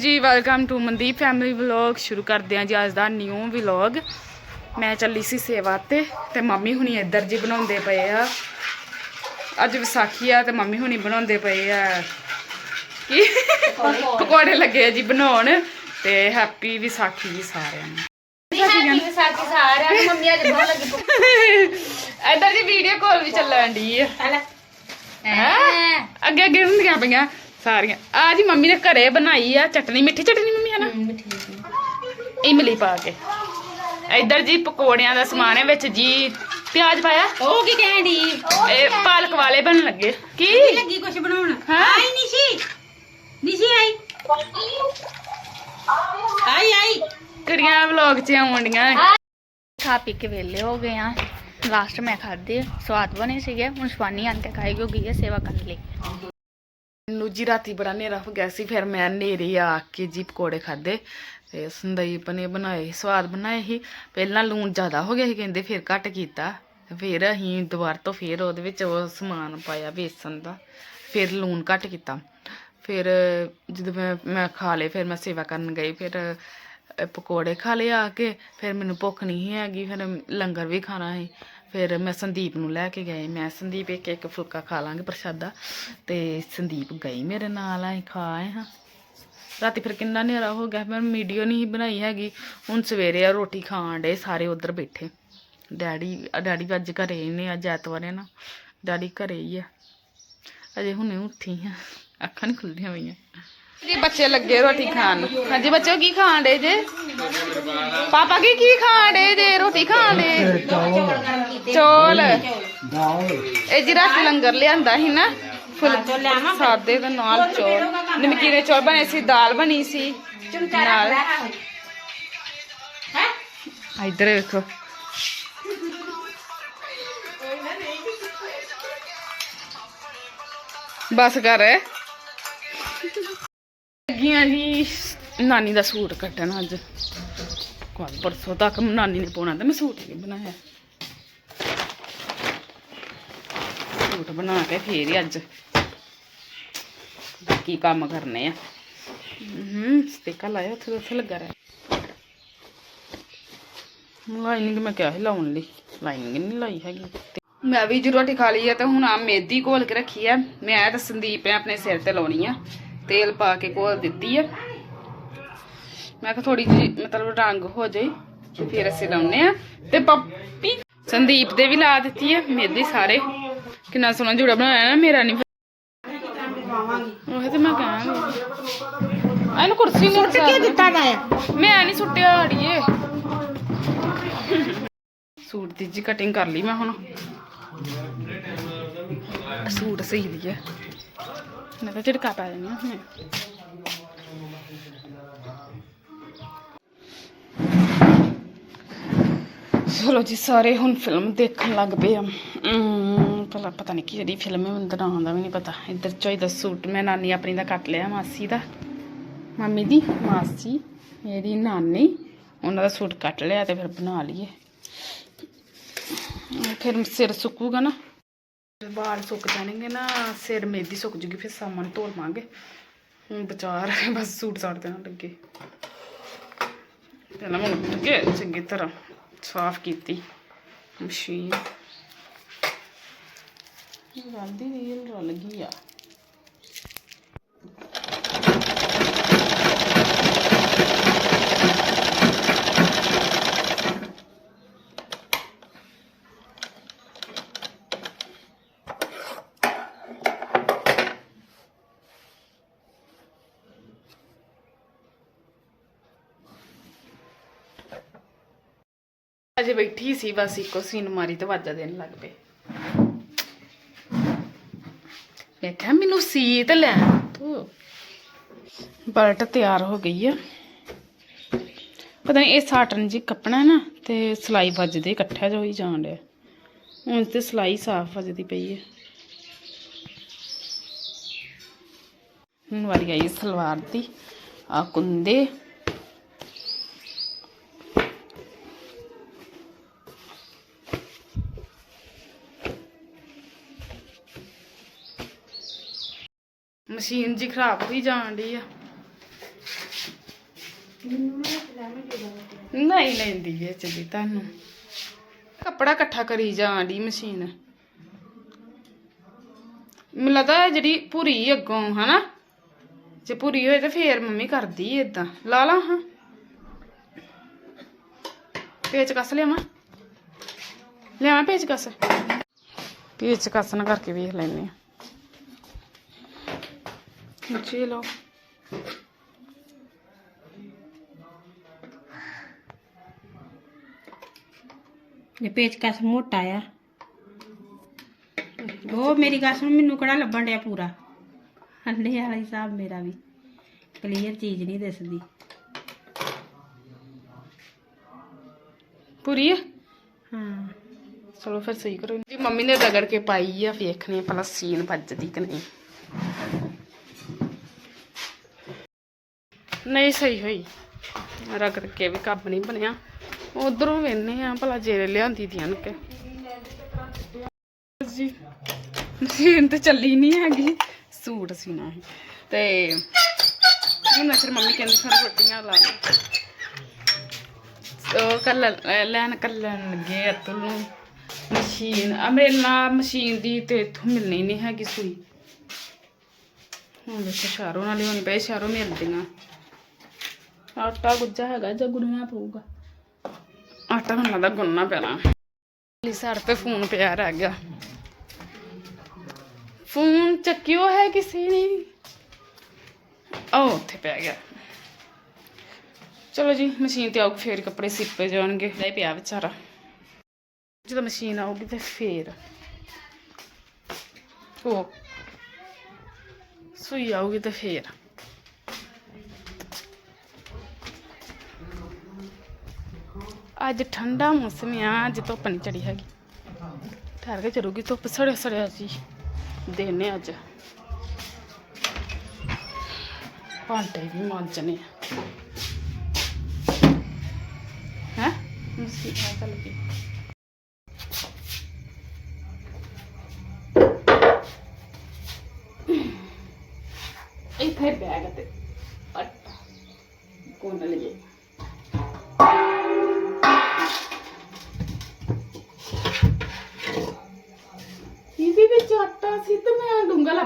ਜੀ welcome to Mandeep family vlog ਸ਼ੁਰੂ ਕਰਦੇ ਹਾਂ ਜੀ ਅੱਜ ਦਾ ਨਿਊ ਵਲੌਗ ਮੈਂ ਚੱਲੀ ਸੀ ਸੇਵਾ ਤੇ ਤੇ ਮੰਮੀ ਹੁਣੀ ਇੱਧਰ ਜੀ ਬਣਾਉਂਦੇ ਪਏ ਆ। ਅੱਜ ਵਿਸਾਖੀ ਆ ਤੇ ਮੰਮੀ ਹੁਣੀ ਬਣਾਉਂਦੇ ਪਏ ਆ। ਕੀ? ਪਕੌੜੇ ਲੱਗੇ ਆ ਜੀ ਬਣਾਉਣ ਤੇ ਹੈਪੀ ਵਿਸਾਖੀ ਜੀ ਸਾਰਿਆਂ ਨੂੰ। ਵਿਸਾਖੀ ਸਾਰਿਆਂ ਨੂੰ। ਮੰਮੀ ਅੱਜ ਬਹੁਤ ਲੱਗੀ ਇੱਧਰ ਦੀ ਵੀਡੀਓ ਕਾਲ ਵੀ ਚੱਲਣ ਦੀ ਆ। ਹੈਂ? ਅੱਗੇ ਅੱਗੇ ਹੁੰਦੀਆਂ ਪਈਆਂ। ਸਾਰੀਆਂ। ਆ ਜੀ ਮੰਮੀ ਨੇ ਘਰੇ ਬਣਾਈ ਆ ਚਟਨੀ ਮਿੱਠੀ ਚਟਨੀ ਮੰਮੀ ਹੈ ਨਾ ਇਮਲੀ ਪਾ ਕੇ। ਇੱਧਰ ਜੀ ਪਕੌੜਿਆਂ ਦਾ ਸਮਾਨ ਹੈ ਵਿੱਚ ਜੀ ਪਿਆਜ਼ ਪਾਇਆ। ਉਹ ਕੀ ਕਹਿਣੀ ਇਹ ਪਾਲਕ ਵਾਲੇ ਬਣਨ ਲੱਗੇ। ਕੀ? ਲੱਗੀ ਕੁਛ ਬਣਾਉਣ। ਆਈ ਨਿਸ਼ੀ ਨਿਸ਼ੀ ਆਈ। ਆਈ ਆਈ। ਕੁੜੀਆਂ ਵਲੌਗ 'ਚ ਆਉਂਦੀਆਂ ਖਾ ਪੀ ਕੇ ਵਿਹਲੇ ਹੋ ਗਏ ਆ। ਲਾਸਟ ਮੈਂ ਖਾਦੇ ਸਵਾਦ ਬਣੇ ਸੀਗੇ। ਹੁਣ ਸ਼ਵਾਨੀ ਆਂਟੇ ਖਾਏਗੀ ਉਹ ਗਈ ਹੈ ਸੇਵਾ ਕਰਨ ਲਈ। ਮੈਨੂੰ ਜੀ ਰਾਤੀ ਬੜਾ ਹਨੇਰਾ ਹੋ ਗਿਆ ਸੀ, ਫਿਰ ਮੈਂ ਹਨੇਰੇ ਆ ਕੇ ਜੀ ਪਕੌੜੇ ਖਾਦੇ ਤੇ ਸੰਦਈਪ ਨੇ ਬਣਾਏ ਸਵਾਦ ਬਣਾਏ ਸੀ। ਪਹਿਲਾਂ ਲੂਣ ਜ਼ਿਆਦਾ ਹੋ ਗਿਆ ਸੀ, ਕਹਿੰਦੇ ਫਿਰ ਘੱਟ ਕੀਤਾ। ਫਿਰ ਅਸੀਂ ਦੁਬਾਰਾ ਤੋਂ ਫਿਰ ਉਹਦੇ ਵਿੱਚ ਉਹ ਸਮਾਨ ਪਾਇਆ ਬੇਸਨ ਦਾ, ਫਿਰ ਲੂਣ ਘੱਟ ਕੀਤਾ। ਫਿਰ ਜਦੋਂ ਮੈਂ ਮੈਂ ਖਾ ਲਏ, ਫਿਰ ਮੈਂ ਸੇਵਾ ਕਰਨ ਗਈ, ਫਿਰ ਪਕੌੜੇ ਖਾ ਲਏ ਆ ਕੇ, ਫਿਰ ਮੈਨੂੰ ਭੁੱਖ ਨਹੀਂ ਸੀ ਹੈਗੀ, ਫਿਰ ਲੰਗਰ ਵੀ ਖਾਣਾ ਸੀ। ਫਿਰ ਮੈਂ ਸੰਦੀਪ ਨੂੰ ਲੈ ਕੇ ਗਏ ਮੈਂ ਸੰਦੀਪ ਇੱਕ ਇੱਕ ਫੁਲਕਾ ਖਾ ਲਾਂਗੇ ਪ੍ਰਸ਼ਾਦਾ। ਤੇ ਸੰਦੀਪ ਗਈ ਮੇਰੇ ਨਾਲ, ਆਏ ਖਾ ਆਏ ਹਾਂ। ਰਾਤੀ ਫਿਰ ਕਿੰਨਾ ਹਨੇਰਾ ਹੋ ਗਿਆ। ਮੈਂ ਵੀਡੀਓ ਨਹੀਂ ਬਣਾਈ ਹੈਗੀ। ਹੁਣ ਸਵੇਰੇ ਆ ਰੋਟੀ ਖਾਣ ਡੇ ਸਾਰੇ ਉਧਰ ਬੈਠੇ। ਡੈਡੀ ਡੈਡੀ ਅੱਜ ਘਰੇ ਹੀ ਨੇ, ਅੱਜ ਐਤਵਾਰ ਹੈ ਨਾ। ਡੈਡੀ ਘਰੇ ਹੀ ਆ। ਅਜੇ ਹੁਣੇ ਉੱਠੀ ਆ ਅੱਖਾਂ ਨਹੀਂ ਖੁੱਲੀਆਂ ਹੋਈਆਂ ਜੀ ਬੱਚੇ ਲੱਗੇ ਰੋਟੀ ਖਾਣ ਨੂੰ ਹਾਂਜੀ ਬੱਚੋ ਕੀ ਖਾਣ ਡੇ ਜੇ ਪਾਪਾ ਕੀ ਕੀ ਖਾਣ ਡੇ ਜੇ ਰੋਟੀ ਖਾਣ ਡੇ ਚੌਲ ਇਹ ਜੀ ਰਾਤੀ ਲੰਗਰ ਲਿਆਂਦਾ ਸੀ ਨਾ ਫੁੱਲ ਸਾਦੇ ਦੇ ਨਾਲ ਚੌਲ ਨਮਕੀਨੇ ਚੌਲ ਬਣੇ ਸੀ ਦਾਲ ਬਣੀ ਸੀ ਨਾਲ ਇੱਧਰ ਵੇਖੋ ਬਸ ਕਰ ਲੱਗੀਆਂ ਜੀ ਨਾਨੀ ਦਾ ਸੂਟ ਕੱਟਣ ਅੱਜ। ਕੱਲ ਪਰਸੋਂ ਤੱਕ ਨਾਨੀ ਨੇ ਪਾਉਣਾ ਤੇ ਮੈਂ ਸੂਟ ਨਹੀਂ ਬਣਾਇਆ। ਸੂਟ ਬਣਾ ਕੇ ਫੇਰ ਹੀ ਅੱਜ ਕੀ ਕੰਮ ਕਰਨੇ ਆ। ਹੂੰ ਸਟਿੱਕਰ ਲਾਇਆ ਉੱਥੇ ਉੱਥੇ ਲੱਗਾ ਰਹਿ। ਲਾਈਨਿੰਗ ਮੈਂ ਕਿਹਾ ਸੀ ਲਾਉਣ ਲਈ, ਲਾਈਨਿੰਗ ਨਹੀਂ ਲਾਈ ਹੈਗੀ। ਮੈਂ ਵੀ ਜੀ ਰੋਟੀ ਖਾ ਲਈ ਆ ਤੇ ਹੁਣ ਆ ਮੇਦੀ ਘੋਲ ਕੇ ਰੱਖੀ ਆ। ਮੈਂ ਤੇ ਸੰਦੀਪ ਨੇ ਆਪਣੇ ਸਿਰ ਤੇ ਲਾਉਣੀ ਆ। ਤੇਲ ਪਾ ਕੇ ਘੋਲ ਦਿੱਤੀ ਆ। ਮੈਂ ਕਿਹਾ ਥੋੜੀ ਜੀ ਮਤਲਬ ਰੰਗ ਹੋ ਜਾਏ ਫਿਰ ਅਸੀਂ ਲਾਉਨੇ ਆ ਤੇ ਪੱਪੀ ਸੰਦੀਪ ਦੇ ਵੀ ਲਾ ਦਿੱਤੀ ਆ ਮੇਦੀ ਸਾਰੇ। ਕਿੰਨਾ ਸੋਹਣਾ ਜੁੜਾ ਬਣਾਇਆ ਨਾ ਮੇਰਾ ਨਹੀਂ ਉਹ ਤੇ ਮੈਂ ਕਹਾਂਗੀ ਇਹਨੂੰ ਕੁਰਸੀ ਨੂੰ ਸੁੱਟ ਕੇ ਦਿੱਤਾ ਮੈਂ ਨਹੀਂ ਸੁੱਟਿਆ ਅੜੀਏ। ਸੂਟ ਦੀ ਜੀ ਕਟਿੰਗ ਕਰ ਲਈ ਮੈਂ ਹੁਣ। ਸੂਟ ਸਹੀ ਦੀ ਹੈ ਮੈਂ ਤਾਂ ਝਟਕਾ ਪਾ ਦੇਣੀ ਹੁਣ। ਚਲੋ ਜੀ ਸਾਰੇ ਹੁਣ ਫਿਲਮ ਦੇਖਣ ਲੱਗ ਪਏ ਆ। ਅਮ, ਭਲਾ ਪਤਾ ਨਹੀਂ ਕਿਹੜੀ ਫਿਲਮ ਹੈ ਮੈਨੂੰ ਤਾਂ ਨਾਮ ਦਾ ਵੀ ਨਹੀਂ ਪਤਾ। ਇੱਧਰ ਚੋਈ ਦਾ ਸੂਟ ਮੈਂ ਨਾਨੀ ਆਪਣੀ ਦਾ ਕੱਟ ਲਿਆ ਮਾਸੀ ਦਾ। ਮੰਮੀ ਦੀ ਮਾਸੀ ਮੇਰੀ ਨਾਨੀ ਉਹਨਾਂ ਦਾ ਸੂਟ ਕੱਟ ਲਿਆ ਤੇ ਫਿਰ ਬਣਾ ਲਈਏ। ਫਿਰ ਸਿਰ ਸੁੱਕੂਗਾ ਨਾ। ਵਾਲ ਸੁੱਕ ਜਾਣਗੇ ਨਾ, ਸਿਰ ਮੇਦੀ ਸੁੱਕ ਜੂਗੀ, ਫਿਰ ਸਾਮਾਨ ਧੋ ਲਵਾਂਗੇ ਹੁਣ ਵਿਚਾਰ ਬਸ ਸੂਟ ਸਾੜ ਦੇਣਾ ਲੱਗੇ। ਪਹਿਲਾਂ ਮੈਂ ਉੱਠ ਕੇ ਚੰਗੀ ਤਰ੍ਹਾਂ ਸਾਫ਼ ਕੀਤੀ ਮਸ਼ੀਨ। ਰਲਦੀ ਰੀਲ ਰਲ ਗਈ ਆ। ਅਜੇ ਬੈਠੀ ਸੀ, ਬਸ ਇੱਕੋ ਸੀਨ ਮਾਰੀ ਤੇ ਵਾਜਾ ਦੇਣ ਲੱਗ ਪਏ। ਮੈਂ ਕਿਹਾ, ਮੈਨੂੰ ਸੀ ਤੇ ਲੈ ਤੂੰ। ਬਲਟ ਤਿਆਰ ਹੋ ਗਈ ਆ। ਪਤਾ ਨਹੀਂ ਇਹ ਸਾਟਨ ਜੀ ਕੱਪਣਾ ਨਾ ਤੇ ਸਲਾਈ ਵੱਜਦੇ ਇਕੱਠਾ ਜੋ ਹੀ ਜਾਣ ਡਿਆ। ਹੁਣ ਤੇ ਸਲਾਈ ਸਾਫ਼ ਵੱਜਦੀ ਪਈ ਹੈ ਹੁਣ ਵਾਰੀ ਆਈ ਸਲਵਾਰ ਦੀ ਆ ਕੁੰਦੇ। ਮਸ਼ੀਨ ਜੀ ਖਰਾਬ ਹੋਈ ਜਾਣ ਡਈ ਆ। ਨਹੀਂ ਲੈਂਦੀ ਵਿੱਚ ਜੀ ਤੁਹਾਨੂੰ। ਕੱਪੜਾ ਇਕੱਠਾ ਕਰੀ ਜਾਂਦੀ ਮਸ਼ੀਨ। ਮੈਨੂੰ ਲੱਗਦਾ ਇਹ ਜਿਹੜੀ ਭੂਰੀ ਅੱਗੋਂ ਹਨਾ? ਜੇ ਭੂਰੀ ਹੋਏ ਤੇ ਫੇਰ ਮੰਮੀ ਕਰਦੀ ਏਦਾਂ। ਲਾ ਲਾ ਹਾਂ। ਪੇਚ ਕੱਸ ਲਿਆਵਾਂ। ਲਿਆਵਾਂ ਪੇਚ ਕੱਸ? ਪੇਚ ਕੱਸ ਨਾ ਕਰਕੇ ਵੇਖ ਲੈਨੇ ਆ। ਜੀ ਲਓ ਇਹ ਪੇਚਕਸ ਮੋਟਾ ਆ ਉਹ ਮੇਰੀ ਗੱਲ ਸੁਣ ਮੈਨੂੰ ਕਿਹੜਾ ਲੱਭਣ ਡਿਆ ਪੂਰਾ ਅੰਡੇ ਵਾਲਾ ਹਿਸਾਬ ਮੇਰਾ ਵੀ ਕਲੀਅਰ ਚੀਜ਼ ਨਹੀਂ ਦਿਸਦੀ ਪੂਰੀ ਹਾਂ ਚਲੋ ਫਿਰ ਸਹੀ ਕਰੋ ਜੀ ਮੰਮੀ ਨੇ ਰਗੜ ਕੇ ਪਾਈ ਆ ਵੇਖਣੀ ਆ ਭਲਾ ਸੀਨ ਵੱਜਦੀ ਕਿ ਨਹੀਂ ਨਹੀਂ, ਸਹੀ ਹੋਈ। ਰਗੜ ਕੇ ਵੀ ਕੱਬ ਨਹੀਂ ਬਣਿਆ। ਉਧਰੋਂ ਵੇਨੇ ਆ ਭਲਾ ਜੇਰੇ ਲਿਆਂਦੀ ਦੀਆਂ ਨੇ ਕਿ ਜੀ, ਮਸ਼ੀਨ ਤੇ ਚੱਲੀ ਨਹੀਂ ਹੈਗੀ। ਸੂਟ ਸੀਨਾ ਹੈ ਤੇ ਹੁਣ ਫਿਰ ਮੰਮੀ ਕਹਿੰਦੀ ਫਿਰ ਰੋਟੀਆਂ ਲਾ ਲਓ ਉਹ ਕੱਲ ਲੈਣ ਕੱਲਣ ਲੱਗੇ ਅਤੁਲ ਨੂੰ ਮਸ਼ੀਨ, ਅਮਰੇਲਾ ਮਸ਼ੀਨ ਦੀ ਤੇ ਇਥੋਂ ਮਿਲਣੀ ਨਹੀਂ ਹੈਗੀ ਸੂਈ। ਹੁਣ ਦੇਖੋ, ਸ਼ਹਿਰੋਂ ਨਾਲ ਲਿਆਉਣੀ ਪਈ, ਸ਼ਹਿਰੋਂ ਮਿਲਦੀਆਂ। ਆਟਾ ਗੁੱਜਾ ਹੈਗਾ, ਜਾਂ ਗੁੰਨਣਾ ਪਊਗਾ। ਆਟਾ ਮੈਨੂੰ ਲੱਗਦਾ ਗੁੰਨਣਾ ਪੈਣਾ। ਲਈ ਸਰ ਤੇ ਫੋਨ ਪਿਆ ਰਹਿ ਗਿਆ। ਫੋਨ ਚੱਕਿਓ ਹੈ ਕਿਸੇ ਨੇ? ਉਹ ਉੱਥੇ ਪੈ ਗਿਆ। ਚਲੋ ਜੀ, ਮਸ਼ੀਨ ਤੇ ਆਊਗੀ ਫੇਰ ਕੱਪੜੇ ਸਿੱਪੇ ਜਾਣਗੇ। ਲੈ ਪਿਆ ਵਿਚਾਰਾ। ਜਦੋਂ ਮਸ਼ੀਨ ਆਉਗੀ ਤੇ ਫੇਰ। ਉਹ। ਸੂਈ ਆਊਗੀ ਤੇ ਫੇਰ। ਅੱਜ ਠੰਡਾ ਮੌਸਮ ਆ ਅੱਜ ਧੁੱਪ ਨਹੀਂ ਚੜੀ ਹੈਗੀ ਠਹਿਰ ਕੇ ਚੜੂਗੀ ਧੁੱਪ ਸੜਿਆ ਸੜਿਆ ਜੀ ਦਿਨ ਹੈ ਅੱਜ ਭਾਂਡੇ ਵੀ ਮਾਂਜਣੇ ਆ ਹੈ ਮਸ਼ੀਨ ਨਾਲ ਚੱਲ ਗਈ ਇੱਥੇ ਬੈਗ ਤੇ ਆਟਾ ਕੋਨ ਲਈਏ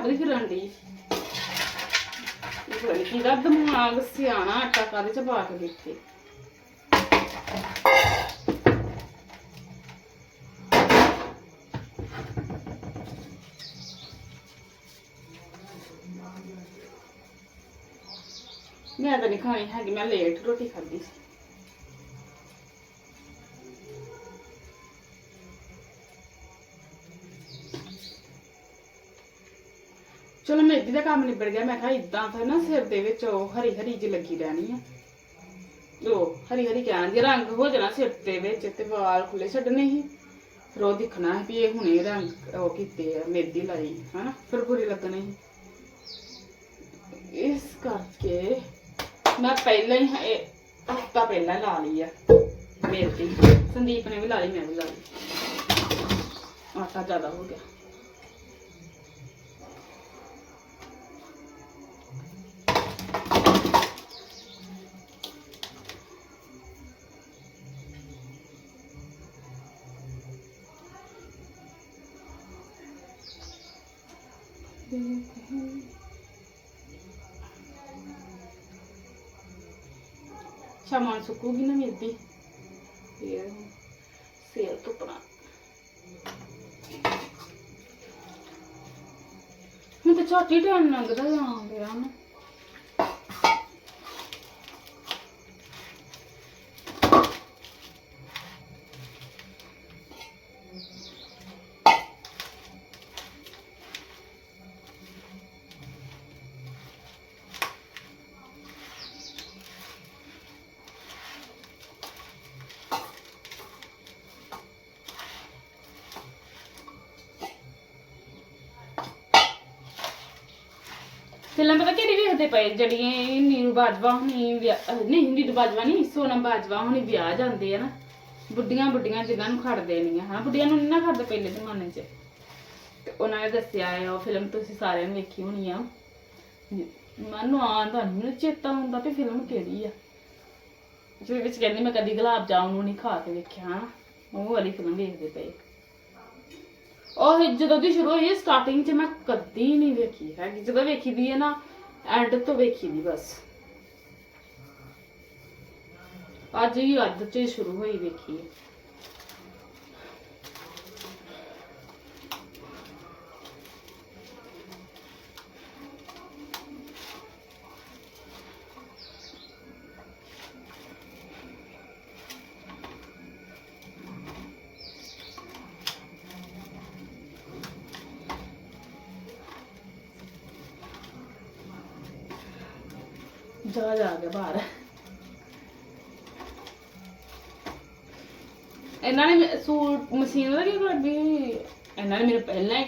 దగ్గరికి రండి ఇవ్వండి ఇది అర్థం ఆగస్యాన అట్లా కలిసి బాగా పెట్టి मैं तो नहीं खानी है मैं लेट रोटी खाधी सी ਕੰਮ ਨਿਬੜ ਗਿਆ। ਮੈਂ ਕਿਹਾ ਇਦਾਂ ਤਾਂ ਨਾ ਸਿਰ ਦੇ ਵਿੱਚ ਉਹ ਹਰੀ ਹਰੀ ਜਿਹੀ ਲੱਗੀ ਰਹਿਣੀ ਆ। ਉਹ ਹਰੀ ਹਰੀ ਕਹਿੰਦੀ ਰੰਗ ਹੋ ਜਾਣਾ ਸਿਰ ਦੇ ਵਿੱਚ ਤੇ ਵਾਲ ਖੁੱਲੇ ਛੱਡਣੇ ਸੀ। ਫਿਰ ਉਹ ਦਿਖਣਾ ਵੀ ਇਹ ਹੁਣੇ ਰੰਗ ਉਹ ਕੀਤੇ ਆ, ਮੇਦੀ ਲਾਈ, ਹਨਾ? ਫਿਰ ਬੁਰੇ ਲੱਗਣੇ ਸੀ। ਇਸ ਕਰਕੇ ਮੈਂ ਪਹਿਲਾਂ ਹੀ ਇਹ ਹਫਤਾ ਪਹਿਲਾਂ ਲਾ ਲਈ ਆ ਮੇਦੀ। ਸੰਦੀਪ ਨੇ ਵੀ ਲਾ ਲਈ, ਮੈਂ ਵੀ ਲਾ ਲਈ। ਆਟਾ ਜ਼ਿਆਦਾ ਹੋ ਗਿਆ। ਸ਼ਾਮਾਂ ਨੂੰ ਸੁੱਕੂਗੀ ਨਾ ਮੇਦੀ ਫਿਰ ਸੇਲ ਧੁੱਪਣਾ। ਹੁਣ ਤਾਂ ਝਾਟੀ ਟਾਈਮ ਲੰਘਦਾ ਜਾਂ ਰਿਹਾ ਨਾ ਫਿਲਮ ਪਤਾ ਕਿਹੜੀ ਵੇਖਦੇ ਪਏ ਜਿਹੜੀਆਂ ਨੀਰੂ ਬਾਜਵਾ ਹੁਣੀ ਵਿਆਹ- ਅਹ ਨਹੀਂ, ਨੀਰੂ ਬਾਜਵਾ ਨਹੀਂ, ਸੋਨਮ ਬਾਜਵਾ ਹੁਣੀ ਵਿਆਹ ਜਾਂਦੇ ਆ ਨਾ। ਬੁੱਢੀਆਂ ਬੁੱਢੀਆਂ ਜਿਨ੍ਹਾਂ ਨੂੰ ਖੜਦੇ ਨਹੀਂ ਆ, ਹਾਂ, ਬੁੱਢੀਆਂ ਨੂੰ ਨਹੀਂ ਨਾ ਖੜਦੇ ਪਹਿਲੇ ਜ਼ਮਾਨੇ 'ਚ। ਤੇ ਉਹਨਾਂ ਨੇ ਦੱਸਿਆ ਹੈ ਉਹ ਫਿਲਮ ਤੁਸੀਂ ਸਾਰਿਆਂ ਨੇ ਵੇਖੀ ਹੋਣੀ ਆ। ਮੈਨੂੰ ਆਂਦਾ ਨਹੀਂ ਮੈਨੂੰ ਚੇਤਾ ਹੁੰਦਾ ਵੀ ਫਿਲਮ ਕਿਹੜੀ ਆ। ਜਿਹਦੇ ਵਿੱਚ ਕਹਿੰਦੀ ਮੈਂ ਕਦੀ ਗੁਲਾਬ ਜਾਮੁਨ ਨਹੀਂ ਖਾ ਕੇ ਵੇਖਿਆ ਹਨਾ ਉਹ ਵਾਲੀ ਫਿਲਮ ਵੇਖਦੇ ਪਏ। ਉਹ ਜਦੋਂ ਦੀ ਸ਼ੁਰੂ ਹੋਈ ਸਟਾਰਟਿੰਗ 'ਚ ਮੈਂ ਕਦੀ ਨਹੀਂ ਵੇਖੀ ਹੈਗੀ। ਜਦੋਂ ਵੇਖੀ ਦੀ ਹੈ ਨਾ ਐਂਡ ਤੋਂ ਵੇਖੀ ਦੀ ਬਸ। ਅੱਜ ਹੀ ਅੱਧ 'ਚ ਹੀ ਸ਼ੁਰੂ ਹੋਈ ਵੇਖੀ ਜਾ ਜਾ ਕੇ ਬਾਹਰ। ਇਹਨਾਂ ਨੇ ਮੇ- ਸੂਟ, ਮਸ਼ੀਨ ਦਾ ਕੀ ਕਰਦੀ? ਇਹਨਾਂ ਨੇ ਮੇਰੇ ਪਹਿਲਾਂ ਹੀ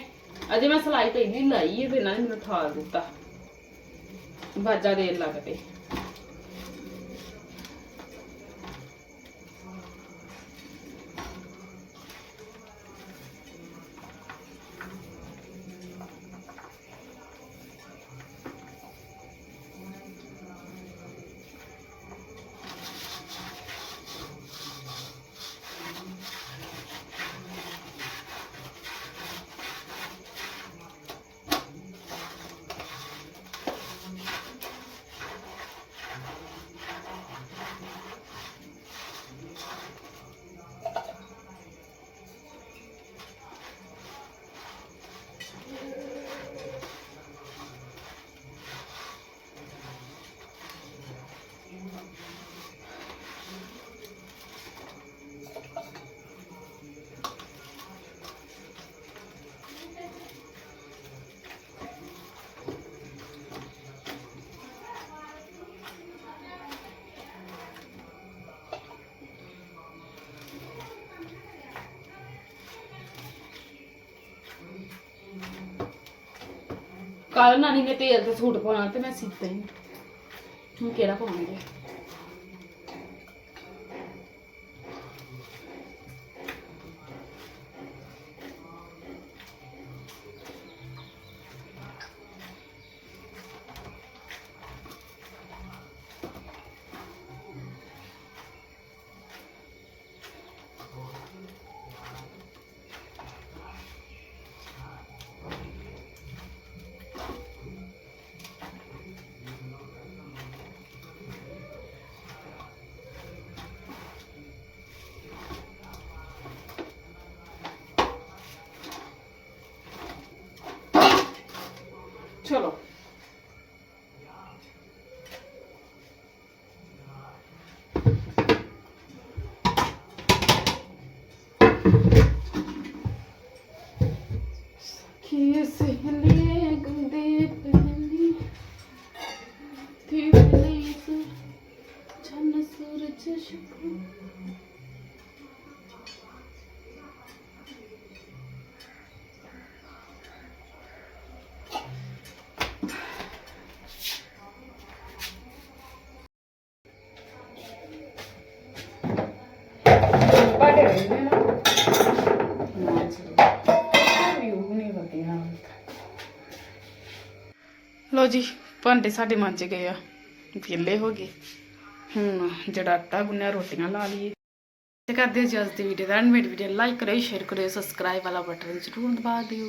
ਅਜੇ ਮੈਂ ਸਲਾਈ ਪਹਿਲੀ ਲਾਈ ਹੈ ਤੇ ਇਹਨਾਂ ਨੇ ਮੈਨੂੰ ਠਾਲ ਦਿੱਤਾ। ਬਾਜਾ ਦੇਣ ਲੱਗ ਪਏ। ਕੱਲ ਨਾਨੀ ਨੇ ਤੇਲ ਤੇ ਸੂਟ ਪਾਉਣਾ ਤੇ ਮੈਂ ਸੀਤਾ ਹੀ। ਨਹੀਂ ਹੁਣ ਕਿਹੜਾ ਪਾਵਾਂਗੇ ਭਾਂਡੇ ਸਾਡੇ ਮੰਜ ਗਏ ਆ। ਵਿਹਲੇ ਹੋ ਗਏ। ਹੁਣ ਜਿਹੜਾ ਆਟਾ ਗੁੰਨਿਆ, ਰੋਟੀਆਂ ਲਾ ਲਈਏ। ਤੇ ਕਰਦੇ ਹਾਂ ਜੀ ਅੱਜ ਦੀ ਵੀਡੀਓ ਦਾ ਐਂਡ ਮੇਰੀ ਵੀਡੀਓ ਲਾਈਕ ਕਰਿਓ ਸ਼ੇਅਰ ਕਰਿਓ ਸਬਸਕ੍ਰਾਈਬ ਵਾਲਾ ਬਟਨ ਜ਼ਰੂਰ ਦਬਾ ਦਿਓ।